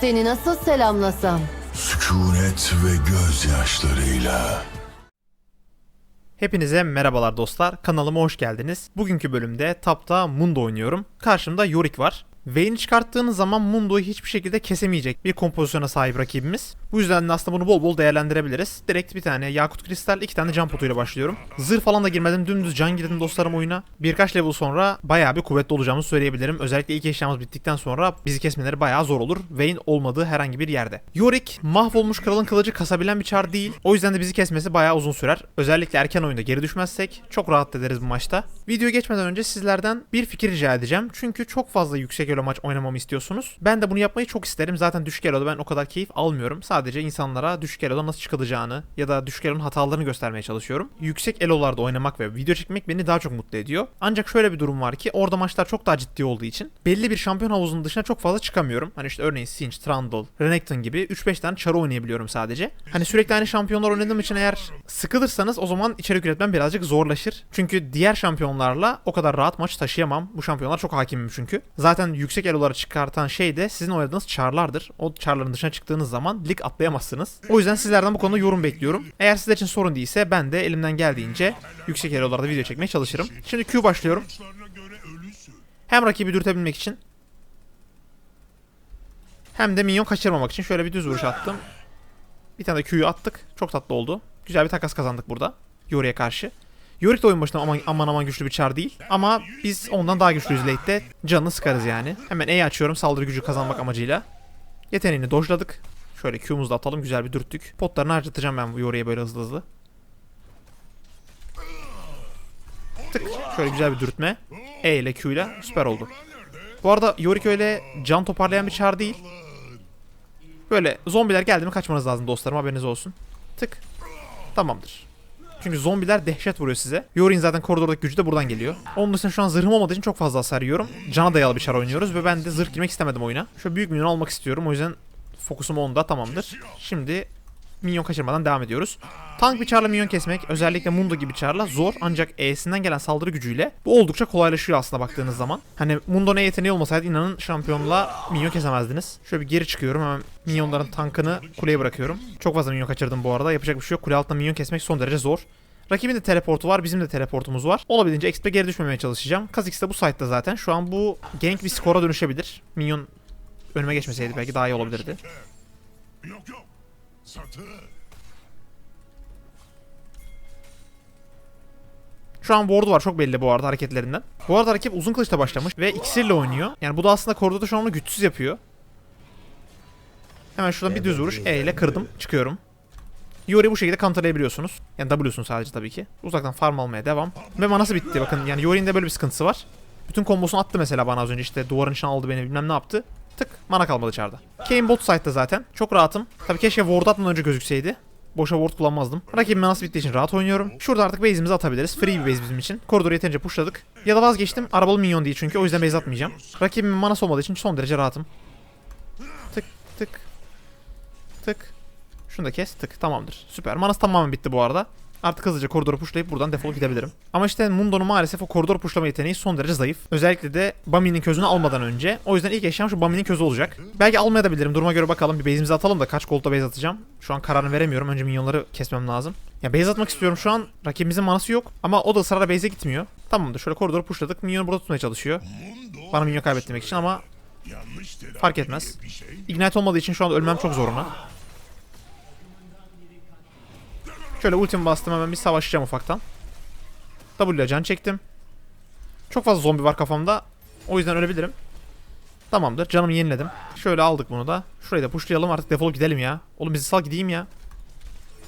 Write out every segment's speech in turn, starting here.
Seni nasıl selamlasam? Sükunet ve gözyaşlarıyla. Hepinize merhabalar dostlar. Kanalıma hoş geldiniz. Bugünkü bölümde Tap'ta Mundo oynuyorum. Karşımda Yorick var. Vayne'i çıkarttığınız zaman Mundo'yu hiçbir şekilde kesemeyecek bir kompozisyona sahip rakibimiz. Bu yüzden de aslında bunu bol bol değerlendirebiliriz. Direkt bir tane Yakut Kristal, iki tane can potuyla başlıyorum. Zırh falan da girmedim. Dümdüz can girdim dostlarım oyuna. Birkaç level sonra bayağı bir kuvvetli olacağımızı söyleyebilirim. Özellikle ilk eşyamız bittikten sonra bizi kesmeleri bayağı zor olur. Vayne olmadığı herhangi bir yerde. Yorick mahvolmuş kralın kılıcı kasabilen bir çar değil. O yüzden de bizi kesmesi bayağı uzun sürer. Özellikle erken oyunda geri düşmezsek çok rahat ederiz bu maçta. Videoya geçmeden önce sizlerden bir fikir rica edeceğim. Çünkü çok fazla yüksek elo maç oynamamı istiyorsunuz. Ben de bunu yapmayı çok isterim. Zaten düşük eloda ben o kadar keyif almıyorum. Sadece insanlara düşük eloda nasıl çıkılacağını ya da düşük elonun hatalarını göstermeye çalışıyorum. Yüksek elolarda oynamak ve video çekmek beni daha çok mutlu ediyor. Ancak şöyle bir durum var ki orada maçlar çok daha ciddi olduğu için belli bir şampiyon havuzunun dışına çok fazla çıkamıyorum. Hani işte örneğin Sinch, Trundle, Renekton gibi 3-5 tane çarı oynayabiliyorum sadece. Hani sürekli aynı şampiyonlar oynadığım için eğer sıkılırsanız o zaman içerik üretmem birazcık zorlaşır. Çünkü diğer şampiyonlarla o kadar rahat maç taşıyamam. Bu şampiyonlar çok hakimim çünkü. Zaten yüksek elolara çıkartan şey de sizin oynadığınız çarlardır. O çarların dışına çıktığınız zaman lig atlayamazsınız. O yüzden sizlerden bu konuda yorum bekliyorum. Eğer sizler için sorun değilse ben de elimden geldiğince yüksek elolarda video çekmeye çalışırım. Şimdi Q başlıyorum. Hem rakibi dürtebilmek için hem de minyon kaçırmamak için şöyle bir düz vuruş attım. Bir tane de Q'yu attık. Çok tatlı oldu. Güzel bir takas kazandık burada. Yori'ye karşı. Yorick de oyun başında aman, aman aman güçlü bir çar değil. Ama biz ondan daha güçlüyüz late'de. Canını sıkarız yani. Hemen E açıyorum saldırı gücü kazanmak amacıyla. Yeteneğini dojladık. Şöyle Q'muzu da atalım güzel bir dürttük. Potlarını harcatacağım ben bu Yori'ye böyle hızlı hızlı. Tık. Şöyle güzel bir dürtme. E ile Q ile süper oldu. Bu arada Yorick öyle can toparlayan bir çar değil. Böyle zombiler geldi mi kaçmanız lazım dostlarım haberiniz olsun. Tık. Tamamdır. Çünkü zombiler dehşet vuruyor size. Yorick'in zaten koridordaki gücü de buradan geliyor. Onun dışında şu an zırhım olmadığı için çok fazla hasar yiyorum. Cana dayalı bir çar oynuyoruz ve ben de zırh girmek istemedim oyuna. Şöyle büyük minyon almak istiyorum. O yüzden fokusum onda tamamdır. Şimdi minyon kaçırmadan devam ediyoruz. Tank bir çarla minyon kesmek özellikle Mundo gibi çarla zor ancak E'sinden gelen saldırı gücüyle bu oldukça kolaylaşıyor aslında baktığınız zaman. Hani Mundo ne yeteneği olmasaydı inanın şampiyonla minyon kesemezdiniz. Şöyle bir geri çıkıyorum hemen minyonların tankını kuleye bırakıyorum. Çok fazla minyon kaçırdım bu arada yapacak bir şey yok. Kule altında minyon kesmek son derece zor. Rakibin de teleportu var, bizim de teleportumuz var. Olabildiğince XP geri düşmemeye çalışacağım. Kha'Zix de bu site'da zaten. Şu an bu gank bir skora dönüşebilir. Minyon önüme geçmeseydi belki daha iyi olabilirdi. Şu an ward var çok belli bu arada hareketlerinden. Bu arada rakip uzun kılıçla başlamış ve iksirle oynuyor. Yani bu da aslında koridorda şu an onu güçsüz yapıyor. Hemen şuradan bir düz vuruş E ile kırdım. Çıkıyorum. Yori bu şekilde counterlayabiliyorsunuz. Yani W'sun sadece tabii ki. Uzaktan farm almaya devam. Ve manası bitti bakın. Yani Yori'nin de böyle bir sıkıntısı var. Bütün kombosunu attı mesela bana az önce işte duvarın içine aldı beni bilmem ne yaptı. Tık mana kalmadı çarda. Kane bot side'da zaten. Çok rahatım. Tabii keşke ward atmadan önce gözükseydi. Boşa ward kullanmazdım. Rakibim manası bittiği için rahat oynuyorum. Şurada artık base'imizi atabiliriz. Free bir base bizim için. Koridoru yeterince pushladık. Ya da vazgeçtim. Arabalı minyon değil çünkü o yüzden base atmayacağım. Rakibimin manası olmadığı için son derece rahatım. Tık tık. Tık. Şunu da kes. Tık. Tamamdır. Süper. Manası tamamen bitti bu arada. Artık hızlıca koridoru pushlayıp buradan defolup gidebilirim. Ama işte Mundo'nun maalesef o koridor pushlama yeteneği son derece zayıf. Özellikle de Bami'nin közünü almadan önce. O yüzden ilk eşyam şu Bami'nin közü olacak. Belki almayabilirim. Duruma göre bakalım. Bir base'imizi atalım da kaç gold'da base atacağım. Şu an kararını veremiyorum. Önce minyonları kesmem lazım. Ya base atmak istiyorum şu an. Rakibimizin manası yok. Ama o da ısrarla base'e gitmiyor. Tamamdır. Şöyle koridoru pushladık. Minyonu burada tutmaya çalışıyor. Bana minyon kaybettirmek için ama fark etmez. şey. Ignite olmadığı için şu an ölmem çok zor ona. Şöyle ultimi bastım hemen bir savaşacağım ufaktan. W ile can çektim. Çok fazla zombi var kafamda. O yüzden ölebilirim. Tamamdır canımı yeniledim. Şöyle aldık bunu da. Şurayı da pushlayalım artık defolup gidelim ya. Oğlum bizi sal gideyim ya.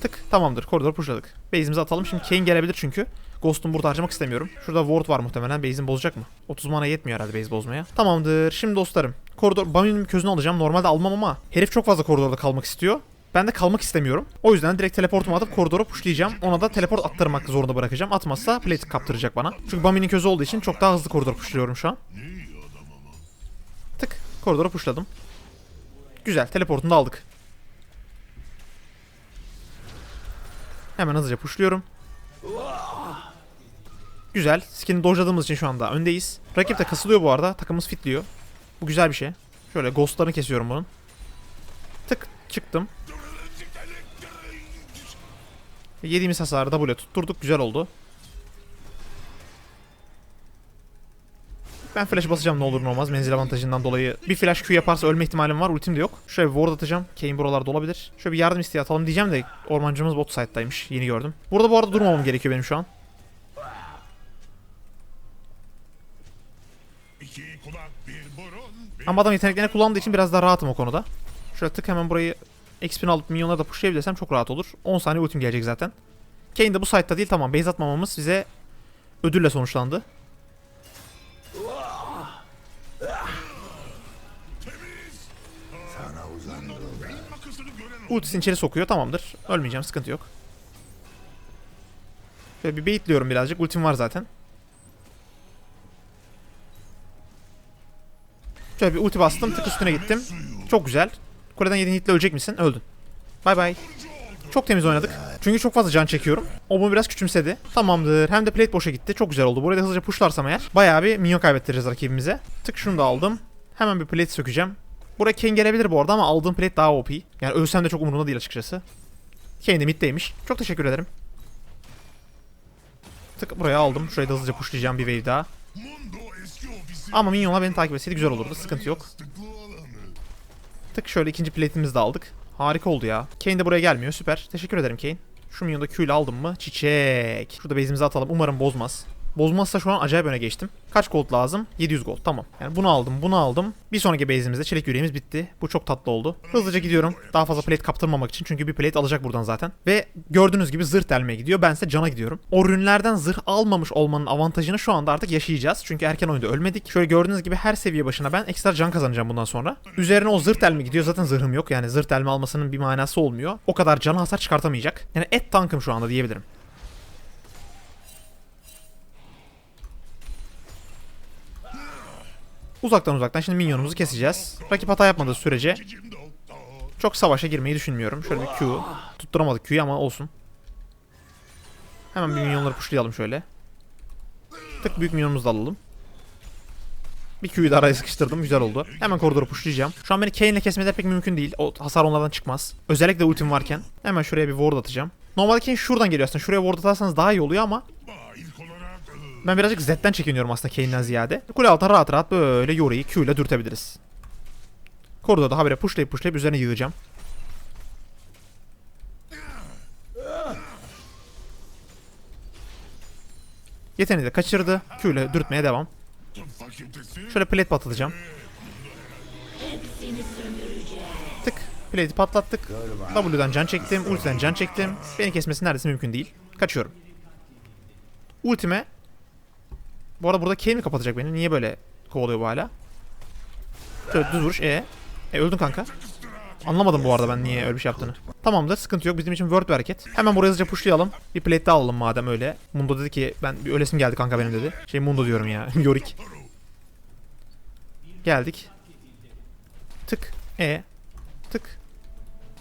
Tık tamamdır koridor pushladık. Base'imizi atalım şimdi Kane gelebilir çünkü. Ghost'umu burada harcamak istemiyorum. Şurada ward var muhtemelen. Base'im bozacak mı? 30 mana yetmiyor herhalde base bozmaya. Tamamdır. Şimdi dostlarım. Koridor Bami'nin közünü alacağım. Normalde almam ama herif çok fazla koridorda kalmak istiyor. Ben de kalmak istemiyorum. O yüzden direkt teleportumu atıp koridora pushlayacağım. Ona da teleport attırmak zorunda bırakacağım. Atmazsa plate kaptıracak bana. Çünkü Bami'nin közü olduğu için çok daha hızlı koridor pushluyorum şu an. Tık. Koridora pushladım. Güzel. Teleportunu da aldık. Hemen hızlıca pushluyorum. Güzel. Skin'i dojladığımız için şu anda öndeyiz. Rakip de kasılıyor bu arada. Takımımız fitliyor. Bu güzel bir şey. Şöyle ghostlarını kesiyorum bunun. Tık çıktım. Yediğimiz hasarı W tutturduk. Güzel oldu. Ben flash basacağım ne olur ne olmaz menzil avantajından dolayı. Bir flash Q yaparsa ölme ihtimalim var. Ultim de yok. Şöyle bir ward atacağım. Kane buralarda olabilir. Şöyle bir yardım isteği atalım diyeceğim de ormancımız bot side'daymış. Yeni gördüm. Burada bu arada durmamam gerekiyor benim şu an. Ama adam yeteneklerini kullandığı için biraz daha rahatım o konuda. Şöyle tık hemen burayı XP'ni alıp minyonları da pushlayabilirsem çok rahat olur. 10 saniye ultim gelecek zaten. Kane de bu site'da değil tamam base atmamamız size ödülle sonuçlandı. Ultisini içeri sokuyor tamamdır. Ölmeyeceğim sıkıntı yok. Şöyle bir baitliyorum birazcık. Ultim var zaten. Şöyle bir ulti bastım. Tık üstüne gittim. Çok güzel. Kuleden yediğin hitle ölecek misin? Öldün. Bay bay. Çok temiz oynadık. Çünkü çok fazla can çekiyorum. O bunu biraz küçümsedi. Tamamdır. Hem de plate boşa gitti. Çok güzel oldu. Burayı da hızlıca pushlarsam eğer bayağı bir minyon kaybettiririz rakibimize. Tık şunu da aldım. Hemen bir plate sökeceğim. Buraya Kane gelebilir bu arada ama aldığım plate daha OP. Yani ölsem de çok umurumda değil açıkçası. Kane de middeymiş. Çok teşekkür ederim. Tık buraya aldım. Şurayı da hızlıca pushlayacağım bir wave daha. Ama minyonlar beni takip etseydi güzel olurdu. Sıkıntı yok. Tık şöyle ikinci plate'imizi de aldık. Harika oldu ya. Kane de buraya gelmiyor. Süper. Teşekkür ederim Kane. Şu minyonu da aldım mı? Çiçek. Şurada base'imizi atalım. Umarım bozmaz. Bozmazsa şu an acayip öne geçtim. Kaç gold lazım? 700 gold. Tamam. Yani bunu aldım, bunu aldım. Bir sonraki base'imizde çelik yüreğimiz bitti. Bu çok tatlı oldu. Hızlıca gidiyorum. Daha fazla plate kaptırmamak için. Çünkü bir plate alacak buradan zaten. Ve gördüğünüz gibi zırh delmeye gidiyor. Bense cana gidiyorum. O ürünlerden zırh almamış olmanın avantajını şu anda artık yaşayacağız. Çünkü erken oyunda ölmedik. Şöyle gördüğünüz gibi her seviye başına ben ekstra can kazanacağım bundan sonra. Üzerine o zırh delme gidiyor. Zaten zırhım yok. Yani zırh delme almasının bir manası olmuyor. O kadar canı hasar çıkartamayacak. Yani et tankım şu anda diyebilirim. Uzaktan uzaktan şimdi minyonumuzu keseceğiz. Rakip hata yapmadığı sürece çok savaşa girmeyi düşünmüyorum. Şöyle bir Q. Tutturamadık Q'yu ama olsun. Hemen bir minyonları pushlayalım şöyle. Tık büyük minyonumuzu da alalım. Bir Q'yu da araya sıkıştırdım. Güzel oldu. Hemen koridoru pushlayacağım. Şu an beni Kane ile kesmeler pek mümkün değil. O hasar onlardan çıkmaz. Özellikle ultim varken. Hemen şuraya bir ward atacağım. Normalde Kane şuradan geliyor aslında. Şuraya ward atarsanız daha iyi oluyor ama ben birazcık Z'den çekiniyorum aslında Kane'den ziyade. Kule altına rahat rahat böyle Yori'yi Q ile dürtebiliriz. Koridorda habire pushlayıp pushlayıp üzerine yığacağım. Yeteneği de kaçırdı. Q ile dürtmeye devam. Şöyle plate patlatacağım. Tık. Plate'i patlattık. W'dan can çektim. Ultiden can çektim. Beni kesmesi neredeyse mümkün değil. Kaçıyorum. Ultime bu arada burada Kane mi kapatacak beni? Niye böyle kovalıyor bu hala? Şöyle düz vuruş. E. E öldün kanka. Anlamadım bu arada ben niye öyle bir şey yaptığını. Tamamdır sıkıntı yok bizim için word bir hareket. Hemen buraya hızlıca pushlayalım. Bir plate daha alalım madem öyle. Mundo dedi ki ben bir ölesim geldi kanka benim dedi. Şey Mundo diyorum ya. Yorick. Geldik. Tık. E. Tık.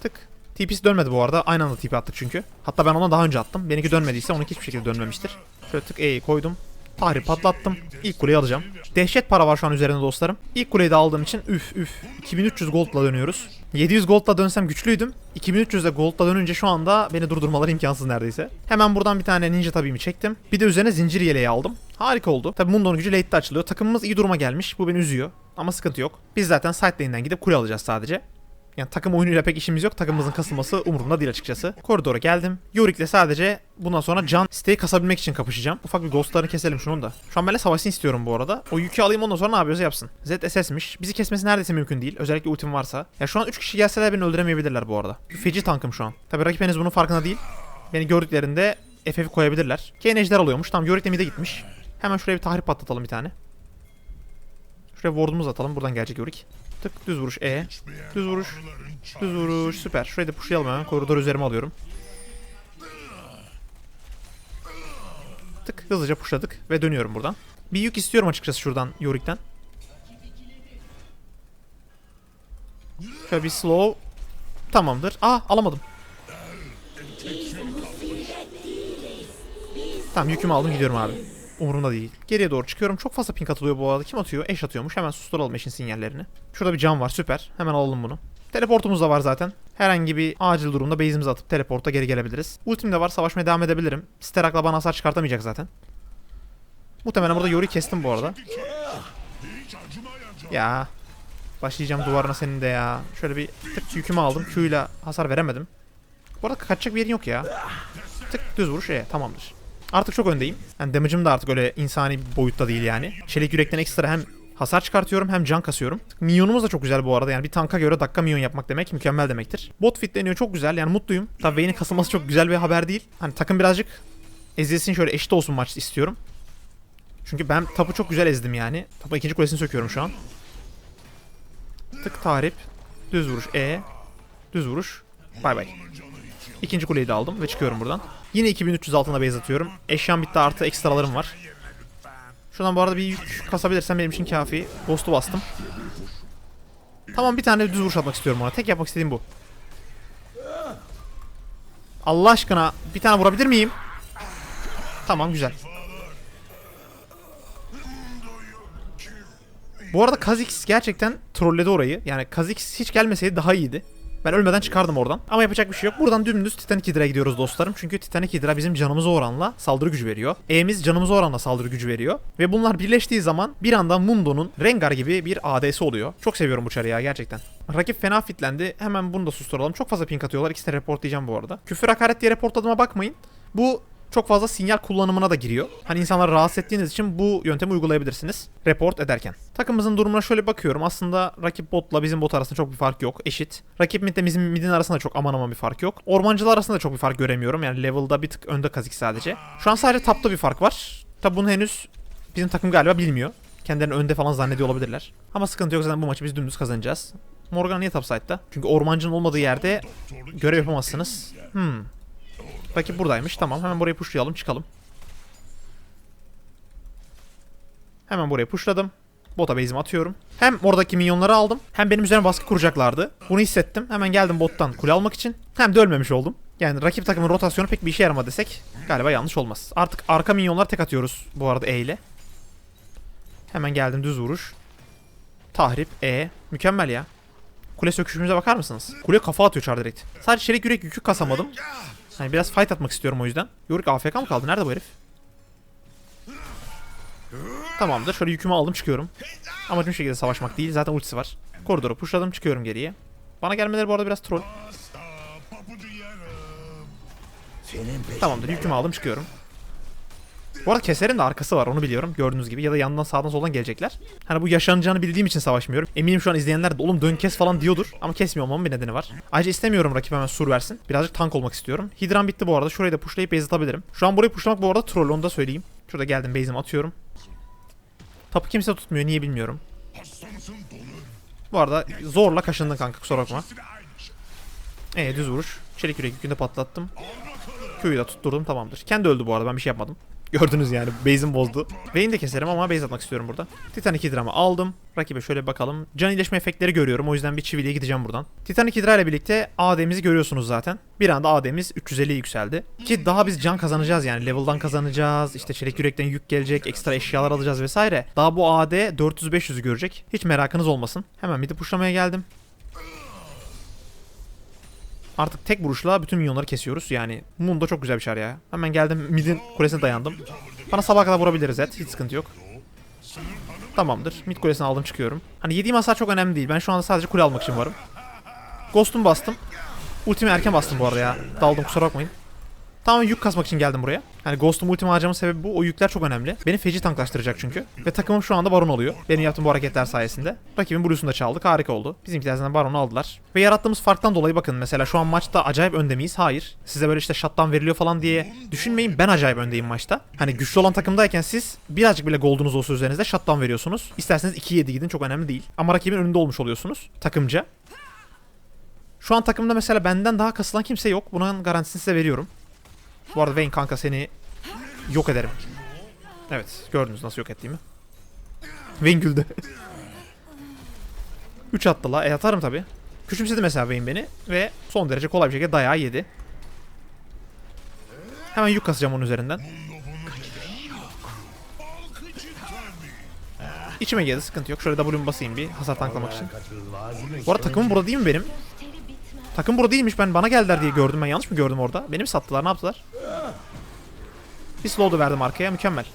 Tık. TP'si dönmedi bu arada. Aynı anda TP attık çünkü. Hatta ben ona daha önce attım. Benimki dönmediyse onunki hiçbir şekilde dönmemiştir. Şöyle tık E'yi koydum. Tahrip patlattım. İlk kuleyi alacağım. Dehşet para var şu an üzerinde dostlarım. İlk kuleyi de aldığım için üf üf. 2300 goldla dönüyoruz. 700 goldla dönsem güçlüydüm. 2300 de goldla dönünce şu anda beni durdurmaları imkansız neredeyse. Hemen buradan bir tane ninja tabiğimi çektim. Bir de üzerine zincir yeleği aldım. Harika oldu. Tabi Mundo'nun gücü late'de açılıyor. Takımımız iyi duruma gelmiş. Bu beni üzüyor. Ama sıkıntı yok. Biz zaten side lane'den gidip kule alacağız sadece. Yani takım oyunuyla pek işimiz yok. Takımımızın kasılması umurumda değil açıkçası. Koridora geldim. Yorik'le sadece bundan sonra can siteyi kasabilmek için kapışacağım. Ufak bir ghostlarını keselim şunun da. Şu an benimle savaşsın istiyorum bu arada. O yükü alayım ondan sonra ne yapıyorsa yapsın. ZSS'miş. Bizi kesmesi neredeyse mümkün değil. Özellikle ultim varsa. Ya şu an 3 kişi gelseler beni öldüremeyebilirler bu arada. Feci tankım şu an. Tabi rakip henüz bunun farkında değil. Beni gördüklerinde FF'i koyabilirler. Kane ejder alıyormuş. Tamam Yorick de mid'e gitmiş. Hemen şuraya bir tahrip patlatalım bir tane. Şuraya ward'umuzu atalım. Buradan gelecek Yorick. Tık düz vuruş E. Düz vuruş. Düz vuruş süper. Şurayı da pushlayalım hemen. Koridor üzerime alıyorum. Tık hızlıca pushladık ve dönüyorum buradan. Bir yük istiyorum açıkçası şuradan Yorick'ten. Şöyle bir slow. Tamamdır. Aa alamadım. Tamam yükümü aldım gidiyorum abi. Umurumda değil. Geriye doğru çıkıyorum. Çok fazla ping atılıyor bu arada. Kim atıyor? Eş atıyormuş. Hemen susturalım eşin sinyallerini. Şurada bir cam var süper. Hemen alalım bunu. Teleportumuz da var zaten. Herhangi bir acil durumda base'imizi atıp teleporta geri gelebiliriz. Ultim de var savaşmaya devam edebilirim. Sterak'la bana hasar çıkartamayacak zaten. Muhtemelen burada Yori kestim bu arada. Ya. Başlayacağım duvarına senin de ya. Şöyle bir tık yükümü aldım. Q ile hasar veremedim. Bu arada kaçacak bir yerin yok ya. Tık düz vuruş e tamamdır. Artık çok öndeyim. Yani damage'ım da artık öyle insani bir boyutta değil yani. Çelik yürekten ekstra hem hasar çıkartıyorum hem can kasıyorum. Minyonumuz da çok güzel bu arada. Yani bir tanka göre dakika minyon yapmak demek mükemmel demektir. Bot fitleniyor çok güzel yani mutluyum. Tabii Vayne'in kasılması çok güzel bir haber değil. Hani takım birazcık ezilsin şöyle eşit olsun maç istiyorum. Çünkü ben tapu çok güzel ezdim yani. Tapu ikinci kulesini söküyorum şu an. Tık tahrip. Düz vuruş E. Düz vuruş. Bay bay. İkinci kuleyi de aldım ve çıkıyorum buradan. Yine 2300 altına base atıyorum. Eşyam bitti artı ekstralarım var. Şuradan bu arada bir yük kasabilirsem benim için kafi. Ghost'u bastım. Tamam bir tane düz vuruş atmak istiyorum ona. Tek yapmak istediğim bu. Allah aşkına bir tane vurabilir miyim? Tamam güzel. Bu arada Kha'Zix gerçekten trolledi orayı. Yani Kha'Zix hiç gelmeseydi daha iyiydi. Ben ölmeden çıkardım oradan. Ama yapacak bir şey yok. Buradan dümdüz Titanic Hydra'ya gidiyoruz dostlarım. Çünkü Titanic Hydra bizim canımıza oranla saldırı gücü veriyor. E'miz canımıza oranla saldırı gücü veriyor. Ve bunlar birleştiği zaman bir anda Mundo'nun Rengar gibi bir AD'si oluyor. Çok seviyorum bu çarı ya gerçekten. Rakip fena fitlendi. Hemen bunu da susturalım. Çok fazla ping atıyorlar. İkisini reportlayacağım bu arada. Küfür hakaret diye reportladığıma bakmayın. Bu çok fazla sinyal kullanımına da giriyor. Hani insanları rahatsız ettiğiniz için bu yöntemi uygulayabilirsiniz. Report ederken. Takımımızın durumuna şöyle bakıyorum. Aslında rakip botla bizim bot arasında çok bir fark yok. Eşit. Rakip midle bizim midin arasında çok aman aman bir fark yok. Ormancılar arasında da çok bir fark göremiyorum. Yani level'da bir tık önde Kazik sadece. Şu an sadece tapta bir fark var. Tabi bunu henüz bizim takım galiba bilmiyor. Kendilerini önde falan zannediyor olabilirler. Ama sıkıntı yok zaten bu maçı biz dümdüz kazanacağız. Morgan niye topside'da? Çünkü ormancının olmadığı yerde görev yapamazsınız. Hmm. Rakip buradaymış. Tamam hemen burayı pushlayalım çıkalım. Hemen buraya pushladım. Bota base'imi atıyorum. Hem oradaki minyonları aldım. Hem benim üzerine baskı kuracaklardı. Bunu hissettim. Hemen geldim bottan kule almak için. Hem de ölmemiş oldum. Yani rakip takımın rotasyonu pek bir işe yaramadı desek galiba yanlış olmaz. Artık arka minyonlar tek atıyoruz bu arada E ile. Hemen geldim düz vuruş. Tahrip E. Mükemmel ya. Kule söküşümüze bakar mısınız? Kule kafa atıyor çar direkt. Sadece çelik yürek yükü kasamadım. Hani biraz fight atmak istiyorum o yüzden. Yorick AFK mı kaldı? Nerede bu herif? Tamamdır. Şöyle yükümü aldım çıkıyorum. Amacım şekilde savaşmak değil. Zaten ultisi var. Koridoru pushladım çıkıyorum geriye. Bana gelmeleri bu arada biraz troll. Tamamdır. Yükümü aldım çıkıyorum. Bu arada keserin de arkası var onu biliyorum gördüğünüz gibi ya da yandan sağdan soldan gelecekler. Hani bu yaşanacağını bildiğim için savaşmıyorum. Eminim şu an izleyenler de oğlum dön kes falan diyordur ama kesmiyor olmamın bir nedeni var. Ayrıca istemiyorum rakip hemen sur versin. Birazcık tank olmak istiyorum. Hidran bitti bu arada şurayı da pushlayıp base atabilirim. Şu an burayı pushlamak bu arada troll onu da söyleyeyim. Şurada geldim base'imi atıyorum. Tapu kimse tutmuyor niye bilmiyorum. Bu arada zorla kaşındın kanka kusura bakma. Ee düz vuruş. Çelik yürek yükünde patlattım. Q'yu da tutturdum tamamdır. Kendi öldü bu arada ben bir şey yapmadım. Gördünüz yani base'im bozdu. Vayne'i de keserim ama base atmak istiyorum burada. Titanic Hydra'mı aldım. Rakibe şöyle bakalım. Can iyileşme efektleri görüyorum o yüzden bir çiviliye gideceğim buradan. Titanic Hydra ile birlikte AD'mizi görüyorsunuz zaten. Bir anda AD'miz 350'ye yükseldi. Ki daha biz can kazanacağız yani level'dan kazanacağız. İşte çelik yürekten yük gelecek. Ekstra eşyalar alacağız vesaire. Daha bu AD 400-500'ü görecek. Hiç merakınız olmasın. Hemen midi pushlamaya geldim. Artık tek vuruşla bütün minyonları kesiyoruz. Yani Mundo çok güzel bir şar ya. Hemen geldim midin kulesine dayandım. Bana sabah kadar vurabiliriz et. Hiç sıkıntı yok. Tamamdır. Mid kulesini aldım çıkıyorum. Hani yediğim hasar çok önemli değil. Ben şu anda sadece kule almak için varım. Ghost'umu bastım. Ultimi erken bastım bu arada ya. Daldım kusura bakmayın. Tamamen yük kasmak için geldim buraya. Yani Ghost'um ultimi harcamamın sebebi bu. O yükler çok önemli. Beni feci tanklaştıracak çünkü. Ve takımım şu anda baron oluyor. Benim yaptığım bu hareketler sayesinde. Rakibin Blue'sunu da çaldık. Harika oldu. Bizimkiler zaten baronu aldılar. Ve yarattığımız farktan dolayı bakın. Mesela şu an maçta acayip önde miyiz? Hayır. Size böyle işte shutdown veriliyor falan diye düşünmeyin. Ben acayip öndeyim maçta. Hani güçlü olan takımdayken siz birazcık bile goldunuz olsa üzerinizde shutdown veriyorsunuz. İsterseniz 2-7 gidin çok önemli değil. Ama rakibin önünde olmuş oluyorsunuz. Takımca. Şu an takımda mesela benden daha kasılan kimse yok. Bunun garantisini size veriyorum. Bu arada Vayne kanka seni yok ederim. Evet gördünüz nasıl yok ettiğimi. Vayne güldü. 3 attı la. E atarım tabi. Küçümsedi mesela Vayne beni ve son derece kolay bir şekilde dayağı yedi. Hemen yük kasacağım onun üzerinden. İçime geldi sıkıntı yok. Şöyle W'mu basayım bir hasar tanklamak için. Bu arada takımım burada değil mi benim? Takım burada değilmiş. Ben bana geldiler diye gördüm. Ben yanlış mı gördüm orada? Beni mi sattılar? Ne yaptılar? Bir slow da verdim arkaya. Mükemmel.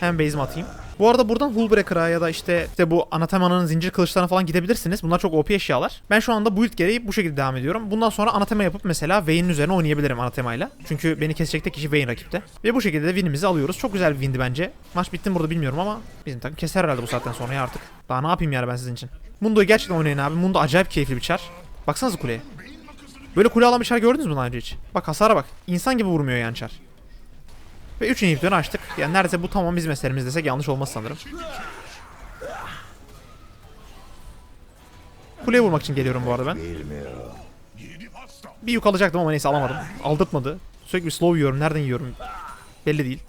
Hem base'imi atayım. Bu arada buradan Hullbreaker'a ya da işte, işte bu Anathema'nın zincir kılıçlarına falan gidebilirsiniz. Bunlar çok OP eşyalar. Ben şu anda build gereği bu şekilde devam ediyorum. Bundan sonra Anathema yapıp mesela Vayne'in üzerine oynayabilirim Anathema'yla. Çünkü beni kesecek tek kişi Vayne rakipte. Ve bu şekilde de win'imizi alıyoruz. Çok güzel bir win'di bence. Maç bitti mi burada bilmiyorum ama bizim takım keser herhalde bu saatten sonra ya artık. Daha ne yapayım yani ben sizin için. Mundo'yu gerçekten oynayın abi. Mundo acayip keyifli bir çar. Baksanıza kuleye. Böyle kule alan bir çar gördünüz mü daha önce hiç? Bak hasara bak. İnsan gibi vurmuyor yani çar. Ve 3 inhibitörü açtık. Yani neredeyse bu tamam bizim eserimiz desek yanlış olmaz sanırım. Kuleye vurmak için geliyorum bu arada ben. Bir yük alacaktım ama neyse alamadım. Aldırtmadı. Sürekli slow yiyorum. Nereden yiyorum? Belli değil.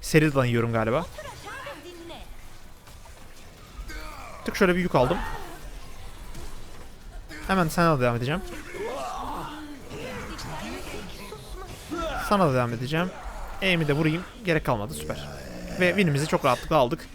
Seriden yiyorum galiba. Tık şöyle bir yük aldım. Hemen sana da devam edeceğim. Sana da devam edeceğim. Aim'i de vurayım. Gerek kalmadı. Süper. Ve winimizi çok rahatlıkla aldık.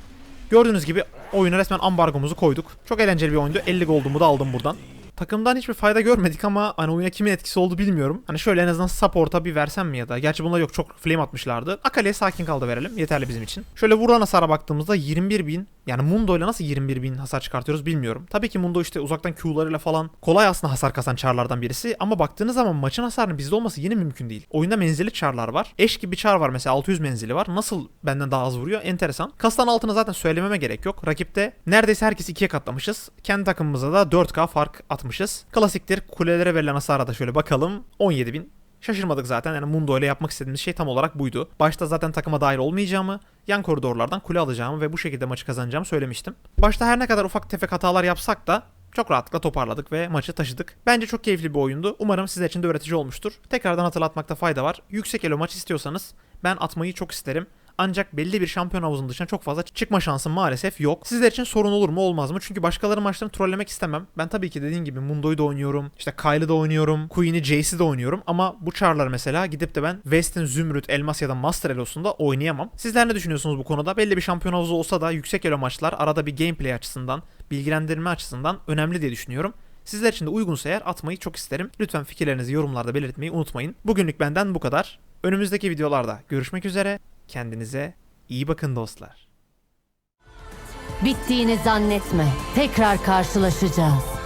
Gördüğünüz gibi oyuna resmen ambargomuzu koyduk. Çok eğlenceli bir oyundu. 50 goldumu da aldım buradan. Takımdan hiçbir fayda görmedik ama hani oyuna kimin etkisi oldu bilmiyorum. Hani şöyle en azından support'a bir versem mi ya da. Gerçi bunda yok çok flame atmışlardı. Akali'ye sakin kaldı verelim. Yeterli bizim için. Şöyle vurulan hasara baktığımızda 21 bin. Yani Mundo ile nasıl 21 bin hasar çıkartıyoruz bilmiyorum. Tabii ki Mundo işte uzaktan Q'larıyla falan kolay aslında hasar kasan çarlardan birisi. Ama baktığınız zaman maçın hasarının bizde olması yine mümkün değil. Oyunda menzilli çarlar var. Eş gibi çar var mesela 600 menzili var. Nasıl benden daha az vuruyor? Enteresan. Kastan altına zaten söylememe gerek yok. Rakipte neredeyse herkesi ikiye katlamışız. Kendi takımımıza da 4K fark atmışız. Klasiktir. Kulelere verilen hasara da şöyle bakalım. 17 bin. Şaşırmadık zaten yani Mundo ile yapmak istediğimiz şey tam olarak buydu. Başta zaten takıma dahil olmayacağımı, yan koridorlardan kule alacağımı ve bu şekilde maçı kazanacağımı söylemiştim. Başta her ne kadar ufak tefek hatalar yapsak da çok rahatlıkla toparladık ve maçı taşıdık. Bence çok keyifli bir oyundu. Umarım sizler için de öğretici olmuştur. Tekrardan hatırlatmakta fayda var. Yüksek elo maç istiyorsanız ben atmayı çok isterim. Ancak belli bir şampiyon havuzunun dışına çok fazla çıkma şansım maalesef yok. Sizler için sorun olur mu olmaz mı? Çünkü başkaları maçlarını trollemek istemem. Ben tabii ki dediğim gibi Mundo'yu da oynuyorum. İşte Kyle'ı da oynuyorum. Queen'i, Jace'i de oynuyorum. Ama bu charlar mesela gidip de ben West'in Zümrüt, Elmas ya da Master Elo'sunda oynayamam. Sizler ne düşünüyorsunuz bu konuda? Belli bir şampiyon havuzu olsa da yüksek elo maçlar arada bir gameplay açısından, bilgilendirme açısından önemli diye düşünüyorum. Sizler için de uygunsa eğer atmayı çok isterim. Lütfen fikirlerinizi yorumlarda belirtmeyi unutmayın. Bugünlük benden bu kadar. Önümüzdeki videolarda görüşmek üzere. Kendinize iyi bakın dostlar. Bittiğini zannetme. Tekrar karşılaşacağız.